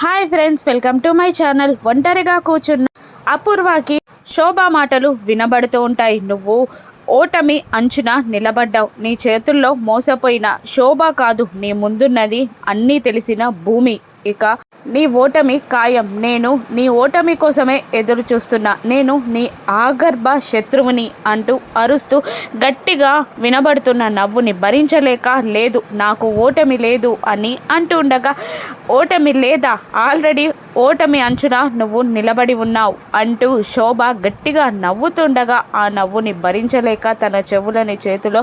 Hi friends welcome to my channel. ఒంటరిగా కూర్చున్న అపూర్వకి శోభా మాటలు వినబడుతూ ఉంటాయి. నువ్వు ఓటమి అంచున నిలబడ్డావు. నీ చేతుల్లో మోసపోయిన శోభ కాదు నీ ముందున్నది అన్నీ తెలిసిన భూమి. ఇక నీ ఓటమి ఖాయం. నేను నీ ఓటమి కోసమే ఎదురు చూస్తున్నా నేను నీ ఆగర్భ శత్రువుని అంటూ అరుస్తూ గట్టిగా వినబడుతున్న నవ్వుని భరించలేక లేదు నాకు ఓటమి లేదు అని అంటుండగా ఓటమి లేదా? ఆల్రెడీ ఓటమి అంచున నువ్వు నిలబడి ఉన్నావు అంటూ శోభ గట్టిగా నవ్వుతుండగా ఆ నవ్వుని భరించలేక తన చెవులని చేతిలో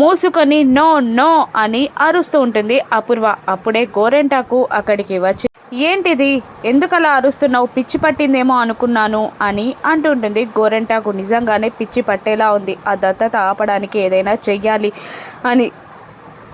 మూసుకొని నో నో అని అరుస్తూ ఉంటుంది అపూర్వ. అప్పుడే గోరెంటాకు అక్కడికి వచ్చి ఏంటిది? ఎందుకలా అరుస్తున్నావు? పిచ్చి పట్టిందేమో అనుకున్నాను అని అంటుంటుంది గోరెంటాకు. నిజంగానే పిచ్చి పట్టేలా ఉంది. ఆ దత్తత ఆపడానికి ఏదైనా చెయ్యాలి అని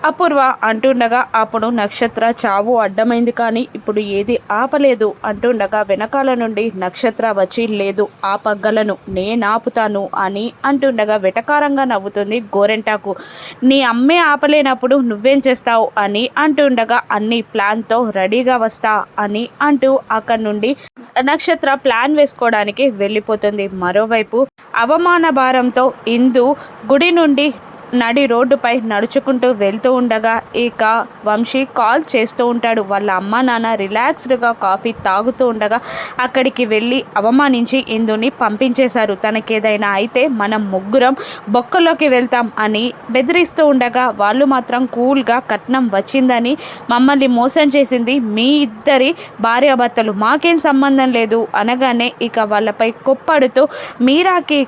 అపూర్వ అంటుండగా అప్పుడు నక్షత్ర చావు అడ్డమైంది కానీ ఇప్పుడు ఏది ఆపలేదు అంటుండగా వెనకాల నుండి నక్షత్ర వచ్చి లేదు ఆ పగ్గలను నేనాపుతాను అని అంటుండగా వెటకారంగా నవ్వుతుంది గోరెంటాకు. నీ అమ్మే ఆపలేనప్పుడు నువ్వేం చేస్తావు? అని అంటుండగా అన్ని ప్లాన్తో రెడీగా వస్తా అని అంటూ అక్కడి నుండి నక్షత్ర ప్లాన్ వేసుకోవడానికి వెళ్ళిపోతుంది. మరోవైపు అవమాన భారంతో ఇందు గుడి నుండి నడి రోడ్డుపై నడుచుకుంటూ వెళ్తూ ఉండగా ఇక వంశీ కాల్ చేస్తూ ఉంటాడు. వాళ్ళ అమ్మ నాన్న రిలాక్స్డ్గా కాఫీ తాగుతూ ఉండగా అక్కడికి వెళ్ళి అవమానించి ఇందుని పంపించేశారు. తనకేదైనా అయితే మనం ముగ్గురం బొక్కలోకి వెళ్తాం అని బెదిరిస్తూ ఉండగా వాళ్ళు మాత్రం కూల్గా కట్నం వచ్చిందని మమ్మల్ని మోసం చేసింది మీ ఇద్దరి భార్యాభర్తలు. మాకేం సంబంధం లేదు అనగానే ఇక వాళ్ళపై కొప్పడుతూ మీరాకి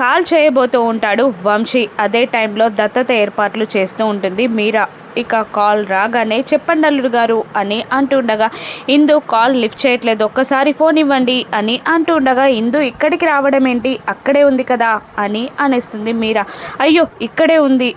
కాల్ చేయబోతూ ఉంటాడు వంశీ. అదే టైంలో దత్తత ఏర్పాట్లు చేస్తూ ఉంటుంది మీరా. ఇక కాల్ రాగానే చెప్పండి అల్లుడు గారు అని అంటుండగా ఇందు కాల్ లిఫ్ట్ చేయట్లేదు ఒక్కసారి ఫోన్ ఇవ్వండి అని అంటుండగా ఇందు ఇక్కడికి రావడం ఏంటి? అక్కడే ఉంది కదా అని అనేస్తుంది మీరా. అయ్యో ఇక్కడే ఉంది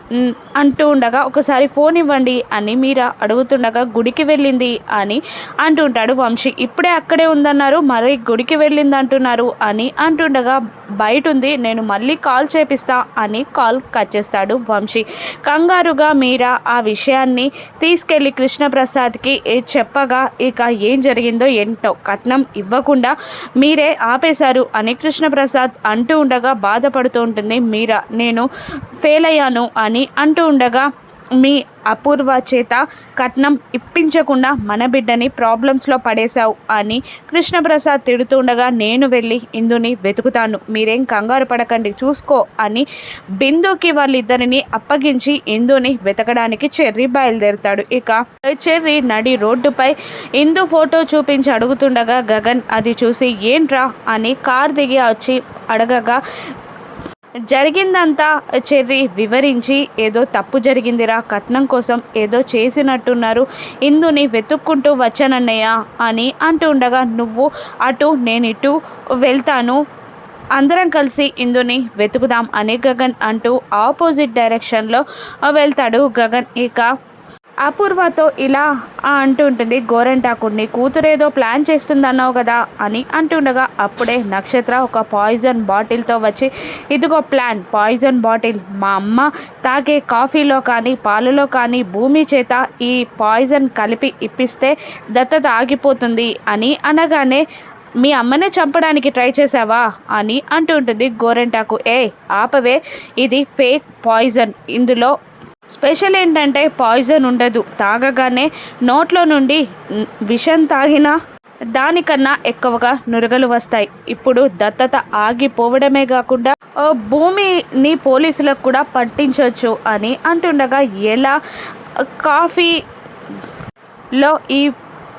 అంటూ ఉండగా ఒకసారి ఫోన్ ఇవ్వండి అని మీరా అడుగుతుండగా గుడికి వెళ్ళింది అని అంటుంటాడు వంశీ. ఇప్పుడే అక్కడే ఉందన్నారు మరి గుడికి వెళ్ళింది అంటున్నారు అని అంటుండగా బయట ఉంది నేను మళ్ళీ కాల్ చేపిస్తా అని కాల్ కట్ చేస్తాడు వంశీ. కంగారుగా మీరా ఆ విషయాన్ని తీసుకెళ్ళి కృష్ణప్రసాద్కి చెప్పగా ఇక ఏం జరిగిందో ఏంటో కట్నం ఇవ్వకుండా మీరే ఆపేశారు అని కృష్ణప్రసాద్ అంటూ ఉండగా బాధపడుతూ ఉంటుంది మీరా నేను ఫెయిల్ అయ్యాను అని అంటూ ఉండగా మీ అపూర్వ చేత కట్నం ఇప్పించకుండా మన బిడ్డని ప్రాబ్లమ్స్లో పడేశావు అని కృష్ణప్రసాద్ తిడుతుండగా నేను వెళ్ళి ఇందుని వెతుకుతాను. మీరేం కంగారు పడకండి చూసుకో అని బిందుకి వాళ్ళిద్దరిని అప్పగించి ఇందుని వెతకడానికి చెర్రి బయలుదేరుతాడు. ఇక చెర్రి నడి రోడ్డుపై ఇందు ఫోటో చూపించి అడుగుతుండగా గగన్ అది చూసి ఏంట్రా? అని కార్ దిగి వచ్చి అడగగా జరిగిందంతా చెర్రి వివరించి ఏదో తప్పు జరిగిందిరా కట్నం కోసం ఏదో చేసినట్టున్నారు ఇందుని వెతుక్కుంటూ వచ్చానన్నయ్య అని అంటూ ఉండగా నువ్వు అటు నేను ఇటు వెళ్తాను అందరం కలిసి ఇందుని వెతుకుదాం అని గగన్ అంటూ ఆపోజిట్ డైరెక్షన్లో వెళ్తాడు గగన్. ఇక అపూర్వతో ఇలా అంటుంటుంది గోరెంటాకుడిని కూతురేదో ప్లాన్ చేస్తుందన్నావు కదా అని అంటుండగా అప్పుడే నక్షత్ర ఒక పాయిజన్ బాటిల్తో వచ్చి ఇదిగో ప్లాన్ పాయిజన్ బాటిల్. మా అమ్మ తాగే కాఫీలో కానీ పాలలో కానీ భూమి చేత ఈ పాయిజన్ కలిపి ఇప్పిస్తే దత్తత ఆగిపోతుంది అని అనగానే మీ అమ్మనే చంపడానికి ట్రై చేసావా అని అంటుంటుంది గోరెంటాకు ఏ ఆపవే ఇది ఫేక్ పాయిజన్. ఇందులో స్పెషల్ ఏంటంటే పాయిజన్ ఉండదు. తాగగానే నోట్లో నుండి విషం తాగిన దానికన్నా ఎక్కువగా నురగలు వస్తాయి. ఇప్పుడు దత్తత ఆగిపోవడమే కాకుండా భూమిని పోలీసులకు కూడా పట్టించవచ్చు అని అంటుండగా ఎలా? కాఫీలో ఈ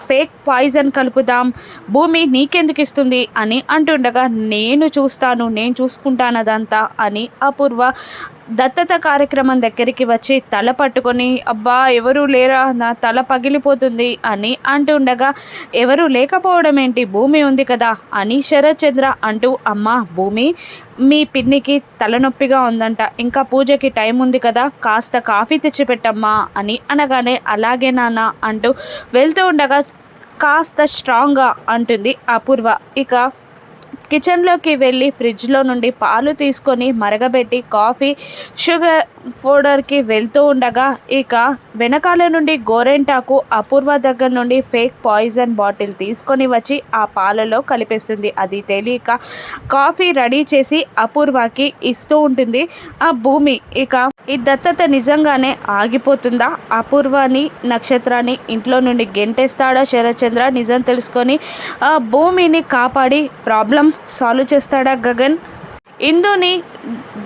ఫేక్ పాయిజన్ కలుపుదాం. భూమి నీకెందుకు ఇస్తుంది అని అంటుండగా నేను చూస్తాను నేను చూసుకుంటానదంతా అని అపూర్వ దత్తత కార్యక్రమం దగ్గరికి వచ్చి తల పట్టుకొని అబ్బా ఎవరు లేరా? నా తల పగిలిపోతుంది అని అంటుండగా ఎవరు లేకపోవడం ఏంటి? భూమి ఉంది కదా అని శరత్చంద్ర అంటూ అమ్మ భూమి మీ పిన్నికి తలనొప్పిగా ఉందంట. ఇంకా పూజకి టైం ఉంది కదా కాస్త కాఫీ తెచ్చిపెట్టమ్మా అని అనగానే అలాగే నాన్న అంటూ వెళ్తూ ఉండగా కాస్త స్ట్రాంగ్గా అంటుంది అపూర్వ. ఇక కిచెన్లోకి వెళ్ళి ఫ్రిడ్జ్లో నుండి పాలు తీసుకొని మరగబెట్టి కాఫీ షుగర్ పౌడర్కి వెళ్తూ ఉండగా ఇక వెనకాల నుండి గోరెంటాకు అపూర్వ దగ్గర నుండి ఫేక్ పాయిజన్ బాటిల్ తీసుకొని వచ్చి ఆ పాలలో కలిపేస్తుంది. అది తెలియక కాఫీ రెడీ చేసి అపూర్వకి ఇస్తూ ఉంటుంది. ఆ భూమి ఇక ఈ దత్తత నిజంగానే ఆగిపోతుందా? అపూర్వని నక్షత్రాన్ని ఇంట్లో నుండి గెంటేస్తాడా శరత్చంద్ర? నిజం తెలుసుకొని ఆ భూమిని కాపాడి ప్రాబ్లం సాల్వ్ చేస్తాడా గగన్? ఇందుని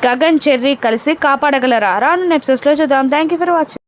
గగన్ చెర్రీ కలిసి కాపాడగలరా? రాను ఎపిసోడ్స్లో చూద్దాం. Thank you for watching